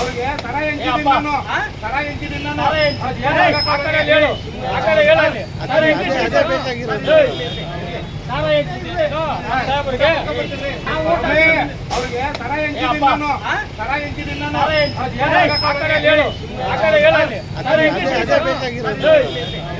ಅವ್ರಿಗೆ ಸರ. ಎಂಚಿದ್ದೀನಿ ನಾನು ಸರ ನಾನು ಆ? ಕಡೆ ಹೇಳು. ಆ ಕಡೆ ಹೇಳು. ಸರ. ಸಾಹೇಬ್ರಿಗೆ? ಅವ್ರಿಗೆ ಸರ ಅಪ್ಪ. ನಾನು ಸರ ನಾನು ಆ ಕಡೆ ಹೇಳು. ಆ ಕಡೆ ಹೇಳು. ಸರ.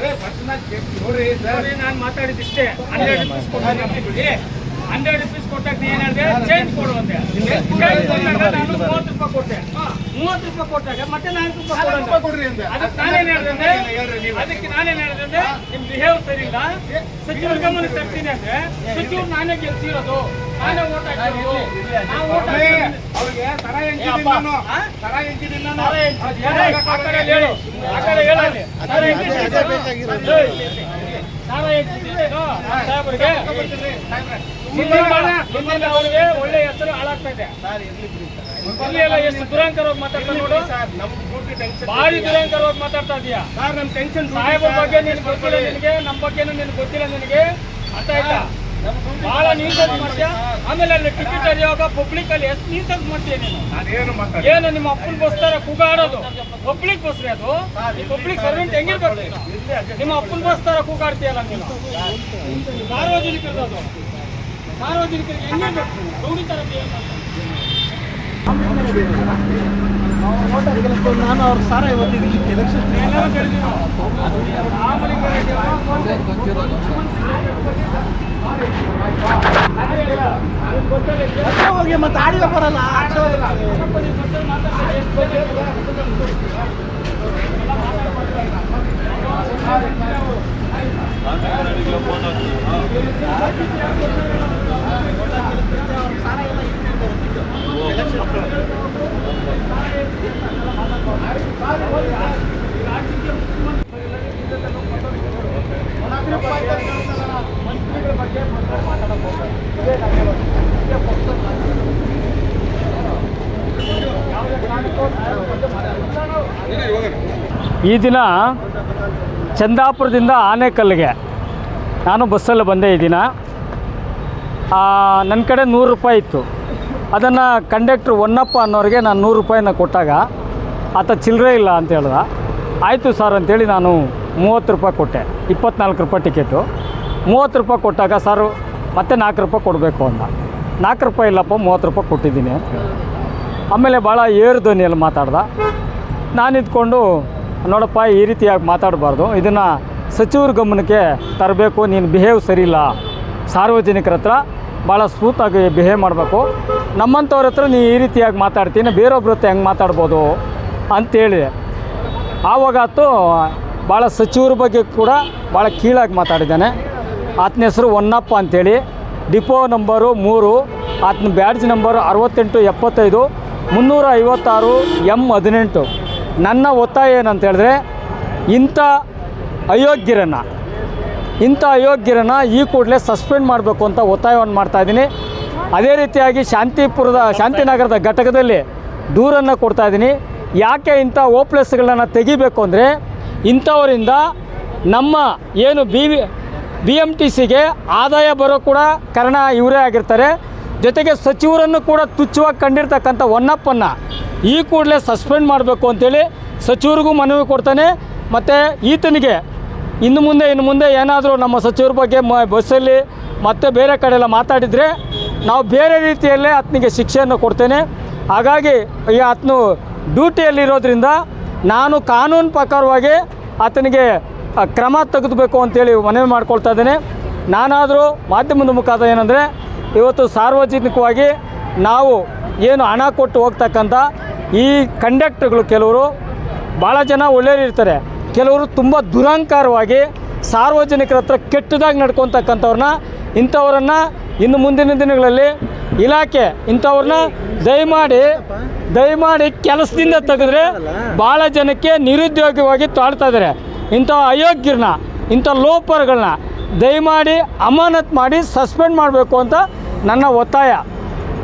ನೋಡ್ರಿ ನೋಡಿ ನಾನು ಮಾತಾಡಿದಿಷ್ಟೇ ಕೊಟ್ಟಿದ್ದೀನಿ ಹಂಡ್ರೆಡ್ ರುಪೀಸ್ ಕೊಟ್ಟಾಗ ನೀ ಏನ್ ಹೇಳಿದೆ? ಚೇಂಜ್ ಕೊಡು ಅಂದೆ ಚೇಂಜ್ ಕೊಟ್ಟಾಗ ನಾನು ಮೂವತ್ತು ರೂಪಾಯಿ ಕೊಟ್ಟೆ. ಮೂವತ್ತು ರೂಪಾಯಿ ಕೊಟ್ಟಾಗ ಮತ್ತೆ ನಾಲ್ಕು ರೂಪಾಯಿ ಅಂದೆ. ಕೊಡ್ರಿ ಅಂತ. ಅದಕ್ಕೆ ನಾನೇನ್ ಹೇಳಿದೆ. ಅದಕ್ಕೆ ನಾನೇನ್ ಹೇಳಿದೆ ನಿಮ್ ಬಿಹೇವ್ ಸರಿ ಇಲ್ಲ ಸಚಿವರ ಗಮನಕ್ಕೆ ತರ್ತೀನಿ ಅಂದ್ರೆ ಸಚಿವರು ನಾನೇ ಗೆಲ್ಸಿರೋದು. ನಾನೇ ಓಟ್ ಹಾಕಿರೋದು. ನಾವು ಓಟ್ ಅವ್ರಿಗೆ ಸರ ಏ ನಾನು? ಸರ ಎಂಚಿದ್ದೀನಿ ನಾನು ಆ ಕಡೆ ಹೇಳು. ಆ ಕಡೆ ಹೇಳು. ಸರ ಎಂಚಿದ್ದೀನಿ. ಅವ್ರಿಗೆ ಒಳ್ಳೆ ಹೆಸರು ಹಾಳಾಗ್ತಾ ಇದೆ ಎಷ್ಟು ದುರಂಕರವಾಗಿ ಮಾತಾಡ್ತಾ ನೋಡು ಭಾರಿ ದುರಂಕರವಾಗಿ ಮಾತಾಡ್ತಾ ಇದೀಯಾ ನಮ್ ಟೆನ್ಷನ್ ಬಗ್ಗೆ ನೀನು ಗೊತ್ತಿಲ್ಲ ನಿನಗೆ ನಮ್ಮ ಬಗ್ಗೆನೂ ನಿನ್ಗೆ ಗೊತ್ತಿಲ್ಲ ನಿನಗೆ. ಅರ್ಥ ಆಯ್ತಾ? ಬಹಳ ನೀಟಾಗಿ ಮಾಡ್ತೀಯ ಆಮೇಲೆ ಅಲ್ಲಿ ಟಿಕೆಟ್ ಹರಿಯುವಾಗ ಪಬ್ಲಿಕ್ ಅಲ್ಲಿ ಎಷ್ಟು ನೀಟಾಗಿ ಮಾಡ್ತೀಯ ನೀನು? ಏನು ನಿಮ್ಮ ಅಪ್ಪನ ಬಸ್ತಾರ ಕೂಗಾಡೋದು? ಪಬ್ಲಿಕ್ ಬಸ್ ರೀ ಅದು. ಪಬ್ಲಿಕ್ ಸರ್ವೆಂಟ್ ಹೆಂಗಿರ್ಬೇಕು? ನಿಮ್ಮ ಅಪ್ಪನ ಬಸ್ತಾರ ಕೂಗಾಡ್ತೀಯಲ್ಲ ನೀನು? ಸಾರ್ವಜನಿಕರದು ಅದು ಸಾರ್ವಜನಿಕರಿಗೆ ಹೆಂಗಿರ್ಬೇಕು ನೀನು? ತರ ಅವ್ರ ಸಾರ ಇವತ್ತಿಗೆ ಎಲೆಕ್ಷನ್ ಹೋಗಿ ಮತ್ತೆ ಆಡಿಯೋ ಬರಲ್ಲ. ಈ ದಿನ ಚಂದಾಪುರದಿಂದ ಆನೆಕಲ್ಲಿಗೆ. ನಾನು ಬಸ್ಸಲ್ಲಿ ಬಂದೆ ಈ ದಿನ. ನನ್ನ ಕಡೆ ನೂರು ರೂಪಾಯಿ ಇತ್ತು. ಅದನ್ನು ಕಂಡಕ್ಟ್ರ್ ಹೊನ್ನಪ್ಪ ಅನ್ನೋರಿಗೆ ನಾನು ನೂರು ರೂಪಾಯಿನ ಕೊಟ್ಟಾಗ, ಆತ ಚಿಲ್ಲರೆ ಇಲ್ಲ ಅಂತ ಹೇಳ್ದ. ಆಯಿತು ಸರ್ ಅಂತೇಳಿ ನಾನು ಮೂವತ್ತು ರೂಪಾಯಿ ಕೊಟ್ಟೆ. ಇಪ್ಪತ್ನಾಲ್ಕು ರೂಪಾಯಿ ಟಿಕೆಟು ಮೂವತ್ತು ರೂಪಾಯಿ ಕೊಟ್ಟಾಗ ಸರ್ ಮತ್ತೆ ನಾಲ್ಕು ರೂಪಾಯಿ ಕೊಡಬೇಕು ಅಂತ ನಾಲ್ಕು ರೂಪಾಯಿ ಇಲ್ಲಪ್ಪ, ಮೂವತ್ತು ರೂಪಾಯಿ ಕೊಟ್ಟಿದ್ದೀನಿ. ಆಮೇಲೆ ಭಾಳ ಏರು ಧ್ವನಿಯಲ್ಲಿ ಮಾತಾಡ್ದ. ನಾನು ಇದ್ಕೊಂಡು ನೋಡಪ್ಪ, ಈ ರೀತಿಯಾಗಿ ಮಾತಾಡಬಾರ್ದು. ಇದನ್ನು ಸಚಿವರ ಗಮನಕ್ಕೆ ತರಬೇಕು. ನೀನು ಬಿಹೇವ್ ಸರಿಯಿಲ್ಲ. ಸಾರ್ವಜನಿಕರ ಹತ್ರ ಭಾಳ ಸ್ಮೂತಾಗಿ ಬಿಹೇವ್ ಮಾಡಬೇಕು. ನಮ್ಮಂಥವ್ರ ಹತ್ರ ನೀ ಈ ರೀತಿಯಾಗಿ ಮಾತಾಡ್ತೀನಿ ಬೇರೊಬ್ರ ಹತ್ರ ಹೆಂಗೆ ಮಾತಾಡ್ಬೋದು ಅಂತೇಳಿ. ಆವಾಗತ್ತು ಭಾಳ ಸಚಿವರ ಬಗ್ಗೆ ಕೂಡ ಭಾಳ ಕೀಳಾಗಿ ಮಾತಾಡಿದ್ದಾನೆ. ಆತನ ಹೆಸರು ಹೊನ್ನಪ್ಪ ಅಂಥೇಳಿ ಡಿಪೋ ನಂಬರು ಮೂರು, ಆತನ ಬ್ಯಾಡ್ಜ್ ನಂಬರು ಅರವತ್ತೆಂಟು ಎಪ್ಪತ್ತೈದು, ಮುನ್ನೂರ ಐವತ್ತಾರು ಎಂ ಹದಿನೆಂಟು. ನನ್ನ ಒತ್ತಾಯ ಏನಂತ ಹೇಳಿದ್ರೆ, ಇಂಥ ಅಯೋಗ್ಯರನ್ನು ಇಂಥ ಅಯೋಗ್ಯರನ್ನು ಈ ಕೂಡಲೇ ಸಸ್ಪೆಂಡ್ ಮಾಡಬೇಕು ಅಂತ ಒತ್ತಾಯವನ್ನು ಮಾಡ್ತಾಯಿದ್ದೀನಿ ಅದೇ ರೀತಿಯಾಗಿ ಶಾಂತಿಪುರದ, ಶಾಂತಿನಗರದ ಘಟಕದಲ್ಲಿ ದೂರನ್ನು ಕೊಡ್ತಾಯಿದ್ದೀನಿ ಯಾಕೆ ಇಂಥ ಓಪ್ಲೆಸ್ಗಳನ್ನು ತೆಗಿಬೇಕು ಅಂದರೆ, ಇಂಥವರಿಂದ ನಮ್ಮ ಏನು ಬಿ ಬಿ ಎಂ ಟಿ ಸಿಗೆ ಆದಾಯ ಬರೋ ಕೂಡ ಕಾರಣ ಇವರೇ ಆಗಿರ್ತಾರೆ. ಜೊತೆಗೆ ಸಚಿವರನ್ನು ಕೂಡ ತುಚ್ಛವಾಗಿ ಕಂಡಿರ್ತಕ್ಕಂಥ ಹೊನ್ನಪ್ಪನ್ನು ಈ ಕೂಡಲೇ ಸಸ್ಪೆಂಡ್ ಮಾಡಬೇಕು ಅಂತೇಳಿ ಸಚಿವರಿಗೂ ಮನವಿ ಕೊಡ್ತಾನೆ. ಮತ್ತು ಈತನಿಗೆ ಇನ್ನು ಮುಂದೆ ಇನ್ನು ಮುಂದೆ ಏನಾದರೂ ನಮ್ಮ ಸಚಿವರ ಬಗ್ಗೆ ಮ, ಬಸ್ಸಲ್ಲಿ ಮತ್ತೆ ಬೇರೆ ಕಡೆ ಎಲ್ಲ ಮಾತಾಡಿದರೆ ನಾವು ಬೇರೆ ರೀತಿಯಲ್ಲೇ ಆತನಿಗೆ ಶಿಕ್ಷೆಯನ್ನು ಕೊಡ್ತೇನೆ. ಹಾಗಾಗಿ ಈ ಆತನು ಡ್ಯೂಟಿಯಲ್ಲಿರೋದ್ರಿಂದ ನಾನು ಕಾನೂನು ಪ್ರಕಾರವಾಗಿ ಆತನಿಗೆ ಕ್ರಮ ತೆಗೆದಬೇಕು ಅಂತೇಳಿ ಮನವಿ ಮಾಡ್ಕೊಳ್ತಾ ಇದ್ದೇನೆ. ನಾನಾದರೂ ಮಾಧ್ಯಮದ ಮುಖಾಂತರ ಏನಂದರೆ ಇವತ್ತು ಸಾರ್ವಜನಿಕವಾಗಿ ನಾವು ಏನು ಹಣ ಕೊಟ್ಟು ಹೋಗ್ತಕ್ಕಂಥ ಈ ಕಂಡಕ್ಟರ್ಗಳು ಕೆಲವರು ಭಾಳ ಜನ ಒಳ್ಳೆಯವರು ಇರ್ತಾರೆ. ಕೆಲವರು ತುಂಬ ದುರಹಂಕಾರವಾಗಿ ಸಾರ್ವಜನಿಕರ ಹತ್ರ ಕೆಟ್ಟದಾಗಿ ನಡ್ಕೊತಕ್ಕಂಥವ್ರನ್ನ ಇಂಥವ್ರನ್ನ ಇನ್ನು ಮುಂದಿನ ದಿನಗಳಲ್ಲಿ ಇಲಾಖೆ ಇಂಥವ್ರನ್ನ ದಯಮಾಡಿ ದಯಮಾಡಿ ಕೆಲಸದಿಂದ ತೆಗೆದ್ರೆ ಭಾಳ ಜನಕ್ಕೆ ನಿರುದ್ಯೋಗವಾಗಿ ತಾಳ್ತಾ ಇದ್ದಾರೆ. ಇಂಥ ಅಯೋಗ್ಯರನ್ನ, ಇಂಥ ಲೋಪರ್ಗಳನ್ನ ದಯಮಾಡಿ ಅಮಾನತ್ ಮಾಡಿ ಸಸ್ಪೆಂಡ್ ಮಾಡಬೇಕು ಅಂತ ನನ್ನ ಒತ್ತಾಯ.